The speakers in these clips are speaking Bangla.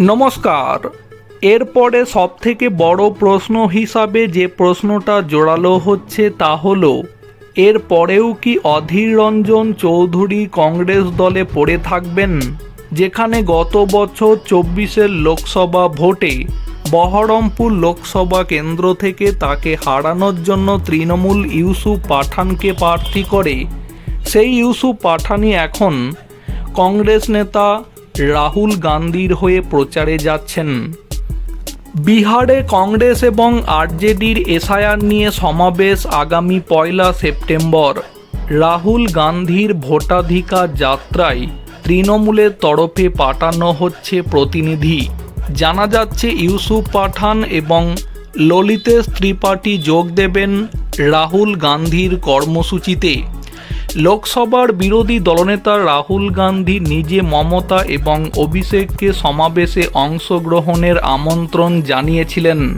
নমস্কার। এরপরে সবথেকে বড় প্রশ্ন হিসাবে যে প্রশ্নটা জোরালো হচ্ছে তা হলো, এর পরেও কি অধীর রঞ্জন চৌধুরী কংগ্রেস দলে পড়ে থাকবেন? যেখানে গত বছর চব্বিশের লোকসভা ভোটে বহরমপুর লোকসভা কেন্দ্র থেকে তাকে হারানোর জন্য তৃণমূল ইউসুফ পাঠানকে প্রার্থী করে। সেই ইউসুফ পাঠানই এখন কংগ্রেস নেতা রাহুল গান্ধীর হয়ে প্রচারে যাচ্ছেন। বিহারে কংগ্রেস এবং আরজেডির এসআইআর নিয়ে সমাবেশ আগামী পয়লা সেপ্টেম্বর। রাহুল গান্ধীর ভোটাধিকার যাত্রায় তৃণমূলের তরফে পাঠানো হচ্ছে প্রতিনিধি। জানা যাচ্ছে, ইউসুফ পাঠান এবং ললিতেশ ত্রিপাঠী যোগ দেবেন রাহুল গান্ধীর কর্মসূচিতে। লোকসভার বিরোধী দলনেতা রাহুল গান্ধী নিজে মমতা এবং অভিষেককে সমাবেশে অংশগ্রহণের আমন্ত্রণ জানিয়েছিলেন।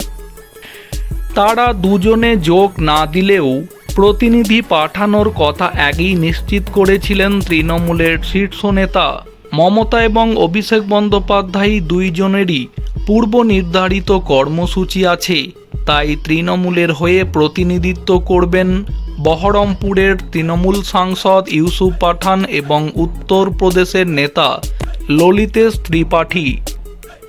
তারা দুজনে যোগ না দিলেও প্রতিনিধি পাঠানোর কথা আগেই নিশ্চিত করেছিলেন তৃণমূলের শীর্ষ নেতা। মমতা এবং অভিষেক বন্দ্যোপাধ্যায় দুইজনেরই পূর্ব নির্ধারিত কর্মসূচি আছে, তাই তৃণমূলের হয়ে প্রতিনিধিত্ব করবেন বহরমপুরের তৃণমূল সাংসদ ইউসুফ পাঠান এবং উত্তরপ্রদেশের নেতা ললিতেশ ত্রিপাঠী।